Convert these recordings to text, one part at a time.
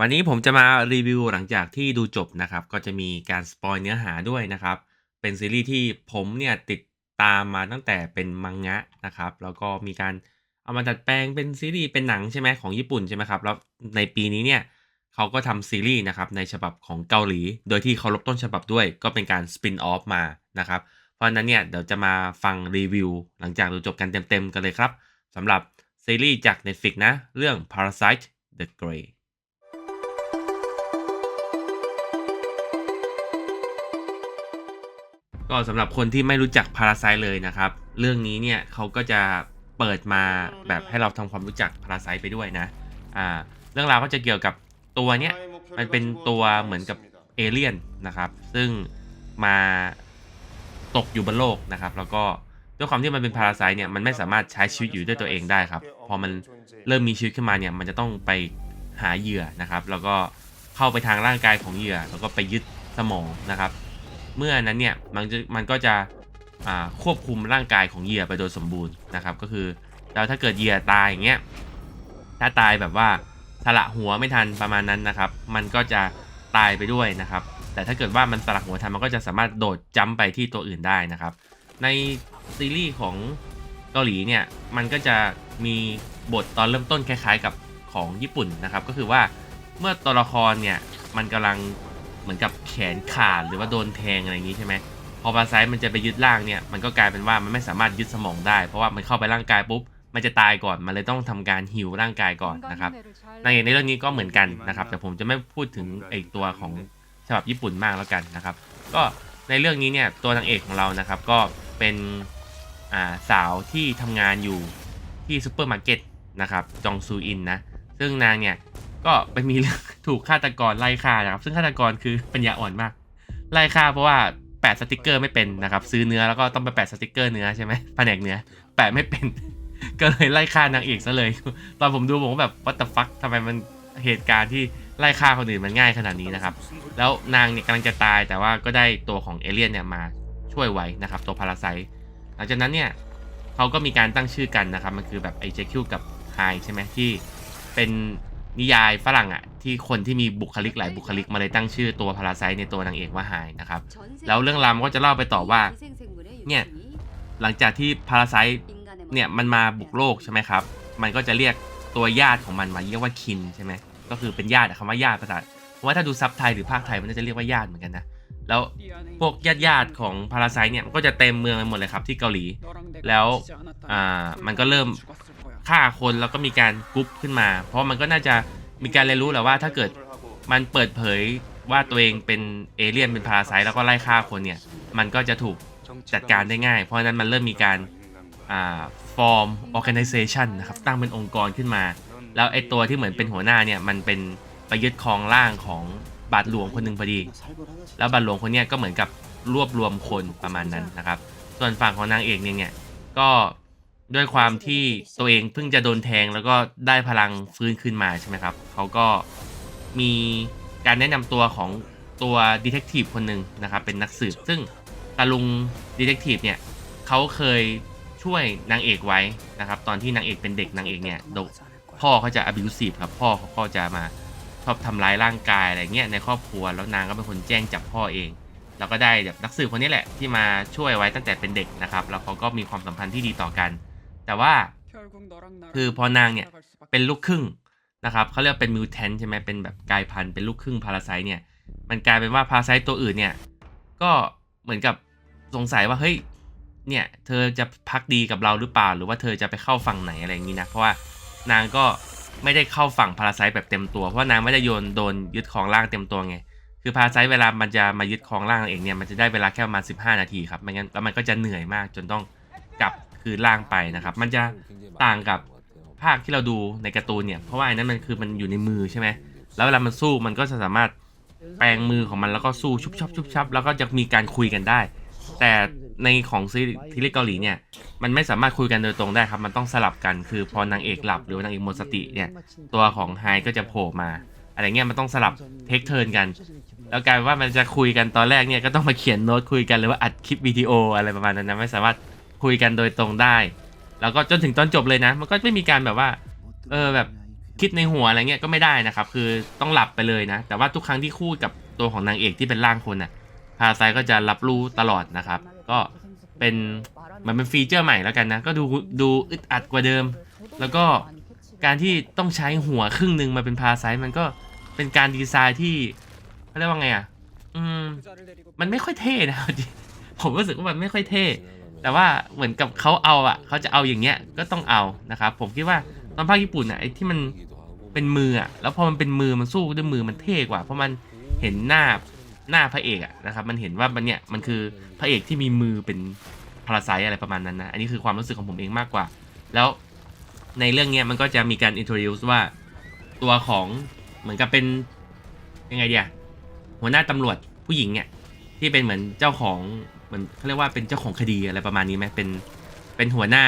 วันนี้ผมจะมารีวิวหลังจากที่ดูจบนะครับ ก็จะมีการสปอยเนื้อหาด้วยนะครับ เป็นซีรีส์ที่ผมเนี่ยติดตามมาตั้งแต่เป็นมังงะนะครับ แล้วก็มีการเอามาดัดแปลงเป็นซีรีส์เป็นหนังใช่ไหมของญี่ปุ่นใช่ไหมครับ แล้วในปีนี้เนี่ยเขาก็ทำซีรีส์นะครับในฉบับของเกาหลี โดยที่เคารพต้นฉบับด้วย ก็เป็นการสปินออฟมานะครับ เพราะนั้นเนี่ยเดี๋ยวจะมาฟังรีวิวหลังจากดูจบกันเต็มๆกันเลยครับสำหรับซีรีส์จาก Netflix นะเรื่อง Parasite The Grey ก็สำหรับคนที่ไม่รู้จัก Parasite เลยนะครับ เรื่องนี้เนี่ยเขาก็จะเปิดมาแบบให้เราทำความรู้จัก Parasite ไปด้วยนะอ่าเรื่องราวก็จะเกี่ยวกับตัวเนี้ยมันเป็นตัวเหมือนกับเอเลี่ยนนะครับ ซึ่งมาตกอยู่บนโลกนะครับ แล้วก็ด้วยความที่มันเป็นพาราไซเนี่ยมันไม่สามารถใช้ชีวิตอยู่ด้วยตัวเองได้ครับ พอมันเริ่มมีชีวิตขึ้นมาเนี่ยมันจะต้องไปหาเหยื่อนะครับ แล้วก็เข้าไปทางร่างกายของเหยื่อ แล้วก็ไปยึดสมองนะครับ เมื่อนั้นเนี่ยมันจะมันก็จะควบคุมร่างกายของเหยื่อไปโดยสมบูรณ์นะครับ ก็คือแล้วถ้าเกิดเหยื่อตายอย่างเงี้ยถ้าตายแบบว่าสละหัวไม่ทันประมาณนั้นนะครับ มันก็จะตายไปด้วยนะครับ แต่ถ้าเกิดว่ามันสละหัวทันมันก็จะสามารถโดดจัมป์ไปที่ตัวอื่นได้นะครับ ในซีรีส์ของเกาหลีเนี่ยมันก็จะมีบทตอนเริ่มต้นคล้ายๆกับของญี่ปุ่นนะครับ ก็คือว่าเมื่อตัวละครเนี่ยมันกำลัง เหมือนกับแขนขาดหรือว่าโดนแทงอะไรอย่างนี้ใช่ไหมพอพาไซมันจะไปยึดร่างเนี่ยมันก็กลายเป็นว่ามันไม่สามารถยึดสมองได้ เพราะว่ามันเข้าไปร่างกายปุ๊บมันจะตายก่อนมันเลยต้องทำการหิวร่างกายก่อนนะครับนางเอกในเรื่องนี้ก็เหมือนกันนะครับ แต่ผมจะไม่พูดถึงไอตัวของฉบับญี่ปุ่นมากแล้วกันนะครับ ก็ในเรื่องนี้เนี่ยตัวนางเอกของเรานะครับก็เป็นอ่าสาวที่ทำงานอยู่ที่ซูเปอร์มาร์เก็ตนะครับจองซูอินนะซึ่งนางเนี่ย ก็ไปมีเรื่องถูกฆาตกรไล่ฆ่านะครับ ซึ่งฆาตกรคือปัญญาอ่อนมาก ไล่ฆ่าเพราะว่าแปะสติกเกอร์ไม่เป็นนะครับ ซื้อเนื้อแล้วก็ต้องไปแปะสติกเกอร์เนื้อใช่ไหมแผนกเนื้อแปะไม่เป็น ก็เลยไล่ฆ่านางเอกซะเลย ตอนผมดูผมก็แบบ what the fuck ทำไมมันเหตุการณ์ที่ไล่ฆ่าคนอื่นมันง่ายขนาดนี้นะครับ แล้วนางเนี่ยกำลังจะตายแต่ว่าก็ได้ตัวของเอเลี่ยนเนี่ยมาช่วยไว้นะครับ ตัวพาราไซหลังจากนั้นเนี่ยเขาก็มีการตั้งชื่อกันนะครับ มันคือแบบไอเจคิวกับไฮใช่ไหมที่เป็น นิยายฝรั่งอะ่ะที่คนที่มีบุคลิกหลายบุคลิกมาเลยตั้งชื่อตัวพาราไซในตัวนางเอกว่าไฮนะครับ แล้วเรื่องราวมันก็จะเล่าไปต่อว่า เนี่ย หลังจากที่พาราไซเนี่ยมันมาบุกโลกใช่ไหมครับ มันก็จะเรียกตัวญาติของมันมาเรียกว่าคินใช่ไหมก็คือเป็นญาติอะคำว่าญาติภาษาเพราะว่าถ้าดูซับไทยหรือภาคไทยมันก็จะเรียกว่าญาติเหมือนกันนะแล้วพวกญาติญาติๆของพาราไซเนี่ยมันก็จะเต็มเมืองไปหมดเลยครับที่เกาหลี แล้วอ่ามันก็เริ่ม ฆ่าคนแล้วก็มีการกรุ๊ปขึ้นมา เพราะมันก็น่าจะมีการเรียนรู้แหละว่าถ้าเกิดมันเปิดเผยว่าตัวเองเป็นเอเลี่ยนเป็นพาราไซแล้วก็ไล่ฆ่าคนเนี่ย มันก็จะถูกจัดการได้ง่าย เพราะฉะนั้นมันเริ่มมีการอ่า form organization นะครับ ตั้งเป็นองค์กรขึ้นมา แล้วไอตัวที่เหมือนเป็นหัวหน้าเนี่ย มันเป็นไปยึดครองร่างของบาทหลวงคนหนึ่งพอดี แล้วบาทหลวงคนเนี้ยก็เหมือนกับรวบรวมคนประมาณนั้นนะครับ ส่วนฝั่งของนางเอกเนี่ยเนี่ยก็ ด้วยความที่ตัวเองเพิ่งจะโดนแทงแล้วก็ได้พลังฟื้นขึ้นมาใช่ไหมครับ เขาก็มีการแนะนำตัวของตัวดีเทคทีฟคนหนึ่งนะครับ เป็นนักสืบ ซึ่งตาลุงดีเทคทีฟเนี่ยเขาเคยช่วยนางเอกไว้นะครับ ตอนที่นางเอกเป็นเด็กนางเอกเนี่ยพ่อเขาจะ abusive ครับ พ่อเขาก็จะมาชอบทำร้ายร่างกายอะไรเงี้ยในครอบครัว แล้วนางก็เป็นคนแจ้งจับพ่อเองแล้วก็ได้แบบนักสืบคนนี้แหละที่มาช่วยไว้ตั้งแต่เป็นเด็กนะครับ แล้วเขาก็มีความสัมพันธ์ที่ดีต่อกัน แต่ว่าคือพอนางเนี่ยเป็เป็นนลูลูกกครึ่งนะครับเขาเรียกว่าเป็นมิวแทนใช่ไหมเป็นแบบกลายพันธุ์เป็นลูกครึ่งพาราไซเนี่ยมันกลายเป็นว่าพาราไซตัวอื่นเนี่ยก็เหมือนกับสงสัยว่าเฮ้ยเนี่ยเธอจะพักดีกับเราหรือเปล่า หรือว่าเธอจะไปเข้าฝั่งไหนอะไรอย่างนี้นะเพราะว่านางก็ไม่ได้เข้าฝั่งพาราไซแบบเต็มตัวเพราะว่านางไม่ได้โยนโดนยึดครองร่างเต็มตัวไงคือพาราไซเวลามันจะมายึดครองร่างเองเนี่ยมันจะได้เวลาแค่ประมาณ15 นาทีครับไม่งั้นแล้วมันก็จะเหนื่อยมากจนต้องกลับ คืนร่างไปนะครับ มันจะต่างกับภาคที่เราดูในการ์ตูนเนี่ย เพราะว่าอันนั้นมันคือมันอยู่ในมือใช่ไหมแล้วเวลามันสู้มันก็จะสามารถแปลงมือของมันแล้วก็สู้ชุบชับชุบชับแล้วก็จะมีการคุยกันได้ แต่ในของซีรีส์ซีรีส์เกาหลีเนี่ยมันไม่สามารถคุยกันโดยตรงได้ครับ มันต้องสลับกันคือพอนางเอกหลับหรือนางเอกหมดสติเนี่ยตัวของไฮก็จะโผล่มาอะไรเงี้ยมันต้องสลับเทคเทิร์นกัน แล้วกลายว่ามันจะคุยกันตอนแรกเนี่ยก็ต้องมาเขียนโน้ตคุยกันหรือว่าอัดคลิปวิดีโออะไรประมาณนั้นนะไม่สามารถ คุยกันโดยตรงได้ แล้วก็จนถึงตอนจบเลยนะ มันก็ไม่มีการแบบว่า เออแบบคิดในหัวอะไรเงี้ยก็ไม่ได้นะครับ คือต้องหลับไปเลยนะ แต่ว่าทุกครั้งที่คู่กับตัวของนางเอกที่เป็นร่างคนน่ะพาไซก็จะรับรู้ตลอดนะครับ ก็เป็นมันเป็นฟีเจอร์ใหม่แล้วกันนะ ก็ดูดูอึดอัดกว่าเดิม แล้วก็การที่ต้องใช้หัวครึ่งหนึ่งมาเป็นพาไซมันก็เป็นการดีไซน์ที่เขาเรียกว่าไงอะ อืม มันไม่ค่อยเท่นะผมรู้สึกว่ามันไม่ค่อยเท่ แต่ว่าเหมือนกับเขาเอาอะเขาจะเอาอย่างเงี้ยก็ต้องเอานะครับ ผมคิดว่าตอนภาคญี่ปุ่นอะไอ้ที่มันเป็นมืออะแล้วพอมันเป็นมือมันสู้ด้วยมือมันเท่กว่า เพราะมันเห็นหน้าหน้าพระเอกอะนะครับ มันเห็นว่ามันเนี่ยมันคือพระเอกที่มีมือเป็นพาราไซอะไรประมาณนั้นนะอันนี้คือความรู้สึกของผมเองมากกว่า แล้วในเรื่องเนี้ยมันก็จะมีการ introduce ว่าตัวของเหมือนกับเป็นยังไงเดียหัวหน้าตำรวจผู้หญิงเนี่ยที่เป็นเหมือนเจ้าของ เหมือนเขาเรียกว่าเป็นเจ้าของคดีอะไรประมาณนี้ไหมเป็นเป็นหัวหน้า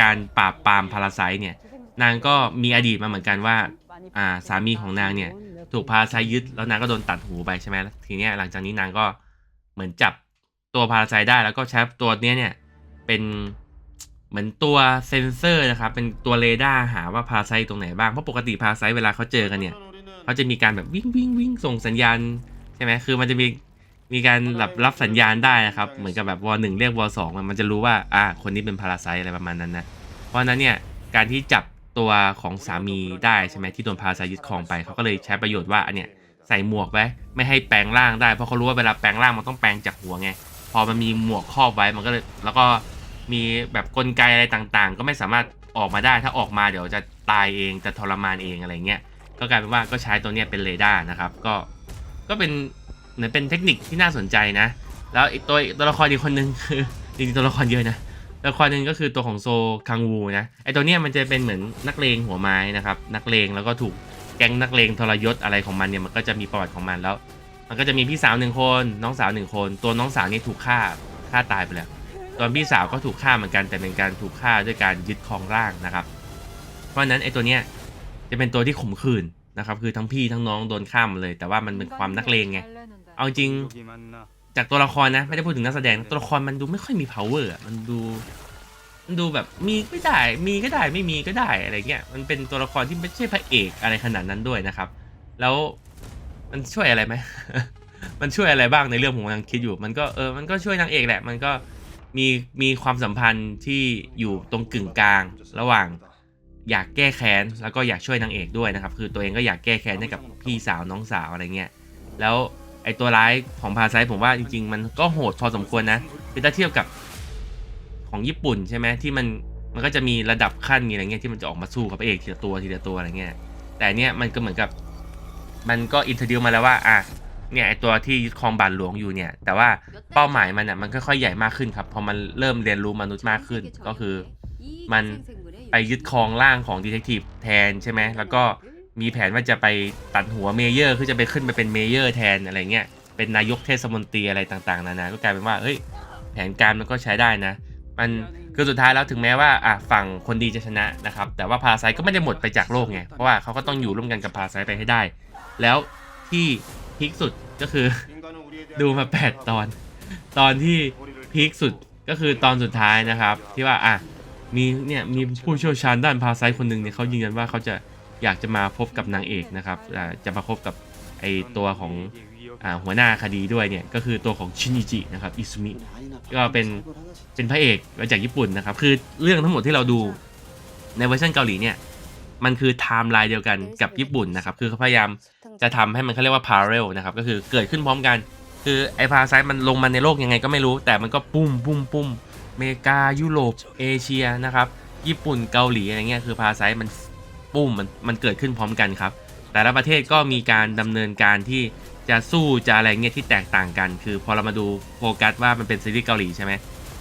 การปราบปรามพาราไซต์เนี่ยนางก็มีอดีตมาเหมือนกันว่าอ่าสามีของนางเนี่ยถูกพาราไซต์ยึดแล้วนางก็โดนตัดหูไปใช่ไหมแล้วทีเนี้ยหลังจากนี้นางก็เหมือนจับตัวพาราไซต์ได้แล้วก็ใช้ตัวเนี้ยเนี่ยเป็นเหมือนตัวเซนเซอร์นะครับเป็นตัวเรดาร์หาว่าพาราไซต์ตรงไหนบ้างเพราะปกติพาราไซต์เวลาเขาเจอกันเนี่ยเขาจะมีการแบบวิ่งวิ่งวิ่งส่งสัญญาณใช่ไหมคือมันจะมี มีการรับรับสัญญาณได้นะครับ เหมือนกับแบบวอหนึ่งเรียกวอสองมันจะรู้ว่าอ่าคนนี้เป็นพาราไซอะไรประมาณนั้นนะ เพราะนั้นเนี่ยการที่จับตัวของสามีได้ใช่ไหมที่โดนพาราไซยึดครองไปเขาก็เลยใช้ประโยชน์ว่าอันเนี้ยใส่หมวกไว้ไม่ให้แปลงร่างได้เพราะเขารู้ว่าเวลาแปลงร่างมันต้องแปลงจากหัวไงพอมันมีหมวกครอบไว้มันก็เลยแล้วก็มีแบบกลไกอะไรต่างๆ ก็ไม่สามารถออกมาได้ถ้าออกมาเดี๋ยวจะตายเองจะทรมานเองอะไรเงี้ยก็กลายเป็นว่าก็ใช้ตัวเนี้ยเป็นเรดาร์นะครับ ก็ก็เป็น เหมือนเป็นเทคนิคที่น่าสนใจนะ แล้วอีกตัวตัวละครอีกคนนึงคือจริงๆตัวละครเยอะนะตัวละครหนึ่งก็คือตัวของโซคังวูนะไอตัวเนี้ยมันจะเป็นเหมือนนักเลงหัวไม้นะครับนักเลงแล้วก็ถูกแก๊งนักเลงทรยศอะไรของมันเนี่ยมันก็จะมีประวัติของมันแล้ว มันก็จะมีพี่สาวหนึ่งคนน้องสาวหนึ่งคน ตัวน้องสาวนี่ถูกฆ่าฆ่าตายไปแล้วตอนพี่สาวก็ถูกฆ่าเหมือนกันแต่เป็นการถูกฆ่าด้วยการยึดครองร่างนะครับ เพราะฉะนั้นไอตัวเนี้ยจะเป็นตัวที่ขมขืนนะครับคือทั้งพี่ทั้งน้องโดนฆ่าหมดเลย แต่ว่ามันเป็นความนักเลงไง เอาจริงจากตัวละครนะ ไม่ได้พูดถึงนักแสดงตัวละครมันดูไม่ค่อยมี power อะมันดูมันดูแบบมีก็ได้มีก็ได้ไม่มีก็ได้อะไรเงี้ยมันเป็นตัวละครที่ไม่ใช่พระเอกอะไรขนาดนั้นด้วยนะครับ แล้วมันช่วยอะไรไหม มันช่วยอะไรบ้างในเรื่องผมกำลังคิดอยู่ มันก็เออมันก็ช่วยนางเอกแหละ มันก็มีมีความสัมพันธ์ที่อยู่ตรงกึ่งกลาง ระหว่างอยากแก้แค้นแล้วก็อยากช่วยนางเอกด้วยนะครับ คือตัวเองก็อยากแก้แค้นให้กับพี่สาวน้องสาวอะไรเงี้ยแล้ว ไอตัวร้ายของพาไซผมว่าจริง ๆ มันก็โหดพอสมควรนะคือถ้าเทียบกับของญี่ปุ่นใช่ไหมที่มันมันก็จะมีระดับขั้นมีอะไรเงี้ยที่มันจะออกมาสู้กับพระเอกทีละตัวทีละตัวอะไรเงี้ยแต่เนี้ยมันก็เหมือนกับ มันก็อินเทอร์ดิวมาแล้วว่าอะเนี่ยไอตัวที่ยึดครองบาทหลวงอยู่เนี่ย แต่ว่าเป้าหมายมันอะมันค่อยๆใหญ่มากขึ้นครับพอมันเริ่มเรียนรู้มนุษย์มากขึ้นก็คือ มันไปยึดครองร่างของดีเทคทีฟแทนใช่ไหมแล้วก็ มีแผนว่าจะไปตัดหัวเมเยอร์คือจะไปขึ้นไปเป็นเมเยอร์แทนอะไรเงี้ยเป็นนายกเทศมนตรีอะไรต่างๆนานาก็กลายเป็นว่าเฮ้ยแผนการมันก็ใช้ได้นะ มันคือสุดท้ายแล้วถึงแม้ว่าอะฝั่งคนดีจะชนะนะครับ แต่ว่าพาไซก็ไม่ได้หมดไปจากโลกไง เพราะว่าเขาก็ต้องอยู่ร่วมกันกับพาไซไปให้ได้ แล้วที่พีคสุดก็คือ ดูมา 8 ตอน ตอนที่พีคสุดก็คือตอนสุดท้ายนะครับ ที่ว่าอะมีเนี่ยมีผู้เชี่ยวชาญด้านพาไซคนหนึ่งเนี่ยเขายืนยันว่าเขาจะ อยากจะมาพบกับนางเอกนะครับจะมาพบกับไอตัวของอหัวหน้าคดีด้วยเนี่ยก็คือตัวของชินิจินะครับอิซุมิก็เป็นเป็นพระเอกมาจากญี่ปุ่นนะครับ คือเรื่องทั้งหมดที่เราดูในเวอร์ชันเกาหลีเนี่ยมันคือไทม์ไลน์เดียวกันกับญี่ปุ่นนะครับ คือเขาพยายามจะทำให้มันเขาเรียกว่า parallel นะครับ ก็คือเกิดขึ้นพร้อมกัน คือไอ้พาราไซต์มันลงมาในโลกยังไงก็ไม่รู้ แต่มันก็ปุ้มปุ้มปุ้มเมกายุโรปเอเชียนะครับ ญี่ปุ่นเกาหลีอะไรเงี้ยคือพาราไซต์มัน ปุ้มมันมันเกิดขึ้นพร้อมกันครับ แต่ละประเทศก็มีการดำเนินการที่จะสู้จะอะไรเงี้ยที่แตกต่างกัน คือพอเรามาดูโฟกัสว่ามันเป็นซีรีส์เกาหลีใช่ไหม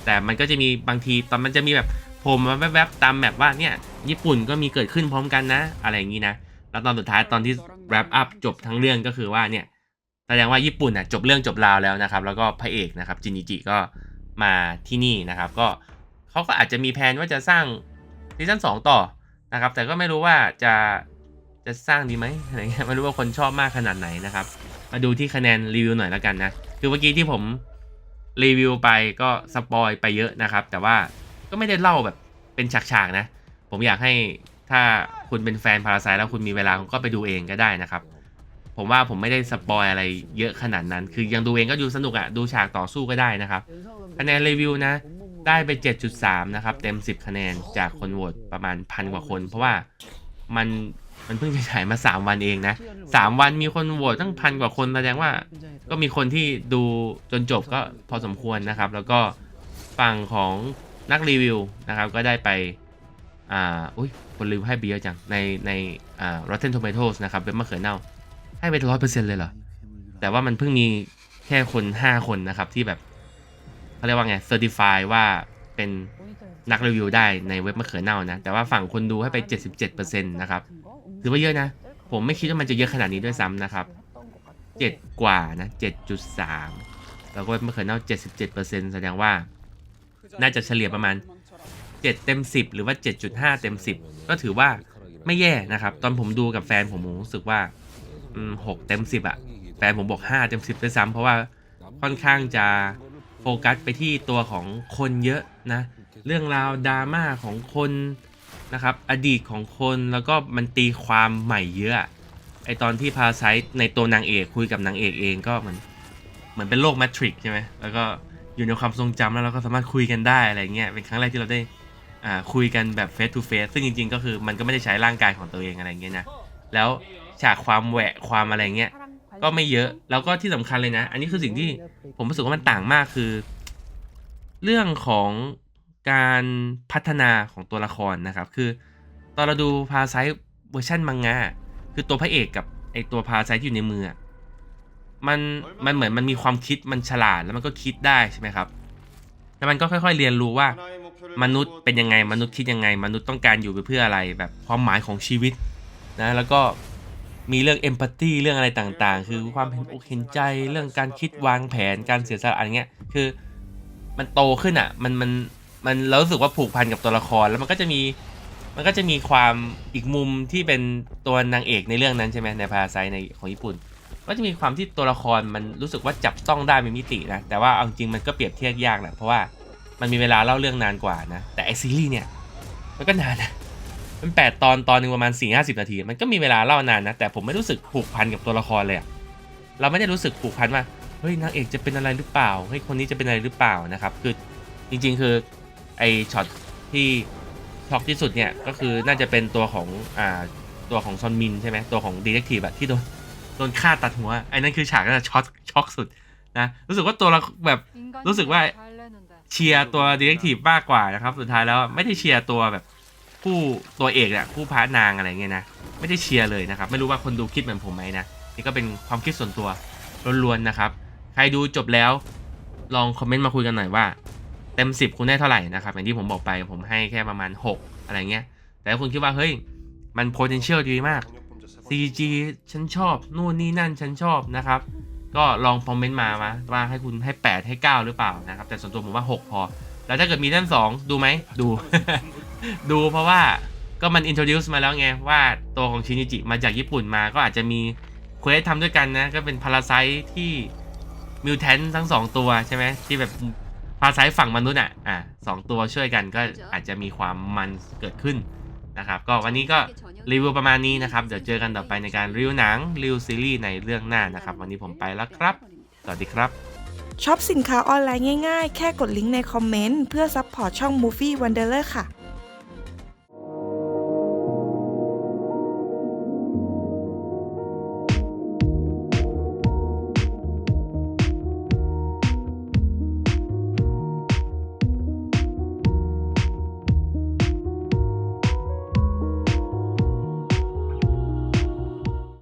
แต่มันก็จะมีบางทีตอนมันจะมีแบบโผล่มาแวบๆตามแบบว่าเนี่ยญี่ปุ่นก็มีเกิดขึ้นพร้อมกันนะ อะไรอย่างนี้นะแล้วตอนสุดท้ายตอนที่ wrap up จบทั้งเรื่องก็คือว่าเนี่ยแสดงว่าญี่ปุ่นอะจบเรื่องจบราวแล้วนะครับ แล้วก็พระเอกนะครับจินิจิก็มาที่นี่นะครับ ก็เขาก็อาจจะมีแผนว่าจะสร้างซีซั่นสองต่อ นะครับ แต่ก็ไม่รู้ว่าจะจะสร้างดีไหมอะไรเงี้ยไม่รู้ว่าคนชอบมากขนาดไหนนะครับ มาดูที่คะแนนรีวิวหน่อยแล้วกันนะ คือเมื่อกี้ที่ผมรีวิวไปก็สปอยไปเยอะนะครับ แต่ว่าก็ไม่ได้เล่าแบบเป็นฉากๆนะ ผมอยากให้ถ้าคุณเป็นแฟนพาราไซแล้วคุณมีเวลาคุณก็ไปดูเองก็ได้นะครับ ผมว่าผมไม่ได้สปอยอะไรเยอะขนาดนั้น คือยังดูเองก็ดูสนุกอะ ดูฉากต่อสู้ก็ได้นะครับ คะแนนรีวิวนะ ได้ไป 7.3 นะครับ เต็ม 10 คะแนนจากคนโหวตประมาณพันกว่าคน เพราะว่ามันมันเพิ่งจะฉายมา 3 วันเองนะ 3 วันมีคนโหวตตั้งพันกว่าคนแสดงว่า ก็มีคนที่ดูจนจบก็พอสมควรนะครับ แล้วก็ฝั่งของนักรีวิวนะครับ ก็ได้ไปอ่าอุ้ยคนรีวิวให้ไปเยอะจังในในอ่า Rotten Tomatoes นะครับเป็นมะเขือเน่าให้ไปร้อยเปอร์เซ็นต์เลยเหรอแต่ว่ามันเพิ่งมีแค่คน 5 คนนะครับที่แบบ เขาเรียกว่าไง Certify ว่าเป็นนักรีวิวได้ในเว็บมะเขือเน่านะ แต่ว่าฝั่งคนดูให้ไป 77%นะครับถือว่าเยอะนะ ผมไม่คิดว่ามันจะเยอะขนาดนี้ด้วยซ้ำนะครับ 7 กว่านะ 7.3 แล้วก็เมื่อเขือเน่า 77%แสดงว่าน่าจะเฉลี่ยประมาณ 7 เต็ม 10 หรือว่า 7.5 เต็ม 10 ก็ถือว่าไม่แย่นะครับ ตอนผมดูกับแฟนผมผมรู้สึกว่าอืม6เต็ม 10อะแฟนผมบอก 5 เต็ม 10ด้วยซ้ำเพราะว่าค่อนข้างจะ โฟกัสไปที่ตัวของคนเยอะนะ เรื่องราวดราม่าของคนนะครับ อดีตของคนแล้วก็มันตีความใหม่เยอะไอตอนที่พาไซในตัวนางเอกคุยกับนางเอกเองก็เหมือนเหมือนเป็นโลกแมทริกใช่ไหมแล้วก็อยู่ในความทรงจำแล้วเราก็สามารถคุยกันได้อะไรเงี้ยเป็นครั้งแรกที่เราได้อ่าคุยกันแบบเฟสทูเฟสซึ่งจริงๆ ก็คือมันก็ไม่ได้ใช้ร่างกายของตัวเองอะไรเงี้ยนะแล้วฉากความแหวะความอะไรเงี้ย ก็ไม่เยอะ แล้วก็ที่สำคัญเลยนะ อันนี้คือสิ่งที่ผมรู้สึกว่ามันต่างมากคือ เรื่องของการพัฒนาของตัวละครนะครับ คือ ตอนเราดูพาไซเวอร์ชันมังงะคือตัวพระเอกกับไอตัวพาไซที่อยู่ในมือมันมันเหมือนมันมีความคิดมันฉลาดแล้วมันก็คิดได้ใช่ไหมครับแล้วมันก็ค่อย ๆ เรียนรู้ว่ามนุษย์เป็นยังไงมนุษย์คิดยังไง มนุษย์ต้องการอยู่ไปเพื่ออะไรแบบความหมายของชีวิตนะแล้วก็ มีเรื่องเอมพัตตีเรื่องอะไรต่างๆ คือความเห็นอกเห็นใจเรื่องการคิดวางแผนการเสียสละอะไรเงี้ย คือมันโตขึ้นอะ มันมันมันเรารู้สึกว่าผูกพันกับตัวละครแล้วมันก็จะมีมันก็จะมีความอีกมุมที่เป็นตัวนางเอกในเรื่องนั้นใช่ไหมในพาราไซในของญี่ปุ่น ก็จะมีความที่ตัวละครมันรู้สึกว่าจับต้องได้เป็นมิตินะ แต่ว่าเอาจริงมันก็เปรียบเทียบยากแหละเพราะว่ามันมีเวลาเล่าเรื่องนานกว่านะ แต่ไอซีรีส์เนี่ยมันก็นานนะ มันแปดตอนตอนหนึ่งประมาณ4ี่ห้าสิบนาที มันก็มีเวลาเล่านานนะ แต่ผมไม่รู้สึกผูกพันกับตัวละครเลยอะเราไม่ได้รู้สึกผูกพันว่าเฮ้ยนางเอกจะเป็นอะไรหรือเปล่าเฮ้ยคนนี้จะเป็นอะไรหรือเปล่านะครับคือจริง ๆ คือไอช็อตที่ช็อกที่สุดเนี่ยก็คือน่าจะเป็นตัวของอ่าตัวของซอนมินใช่ไหมตัวของดีเทคทีฟอะที่โดนโดนฆ่าตัดหัวไอ้นั่นคือฉากน่าช็อกช็อกสุดนะรู้สึกว่าตัวเราแบบรู้สึกว่าเชียร์ตัวดีเทคทีฟมากกว่านะครับสุดท้ายแล้วไม่ได้เชียร์ตัวแบบ ผู้ตัวเอกอะผู้พระนางอะไรเงี้ยนะไม่ได้เชียร์เลยนะครับ ไม่รู้ว่าคนดูคิดเหมือนผมไหมนะนี่ก็เป็นความคิดส่วนตัวล้วนๆนะครับ ใครดูจบแล้วลองคอมเมนต์มาคุยกันหน่อยว่า เต็ม 10 คุณได้เท่าไหร่นะครับอย่างที่ผมบอกไปผมให้แค่ประมาณ 6 อะไรเงี้ย แต่ถ้าคุณคิดว่าเฮ้ยมัน potential ดีมาก CG ฉันชอบ นู่นนี่นั่นฉันชอบนะครับ ก็ลองคอมเมนต์มาว่าว่าให้คุณให้ 8 ให้ 9 หรือเปล่านะครับ แต่ส่วนตัวผมว่า 6 พอ แล้วถ้าเกิดมีท่าน2ดูไหมดู ดูเพราะว่าก็มัน introduce มาแล้วไง ว่าตัวของชินิจิมาจากญี่ปุ่นมาก็อาจจะมีเควสทำด้วยกันนะ ก็เป็นพาราไซที่มิวแทนทั้งสองตัวใช่ไหมที่แบบพาราไซฝั่งมนุษย์อะอะสองตัวช่วยกันก็อาจจะมีความมันเกิดขึ้นนะครับ ก็วันนี้ก็รีวิวประมาณนี้นะครับ เดี๋ยวเจอกันต่อไปในการรีวิวหนังรีวิวซีรีส์ในเรื่องหน้านะครับ วันนี้ผมไปแล้วครับ สวัสดีครับ ช็อปสินค้าออนไลน์ง่ายๆ แค่กดลิงก์ในคอมเมนต์เพื่อซัพพอร์ตช่อง Movie Wanderer ค่ะ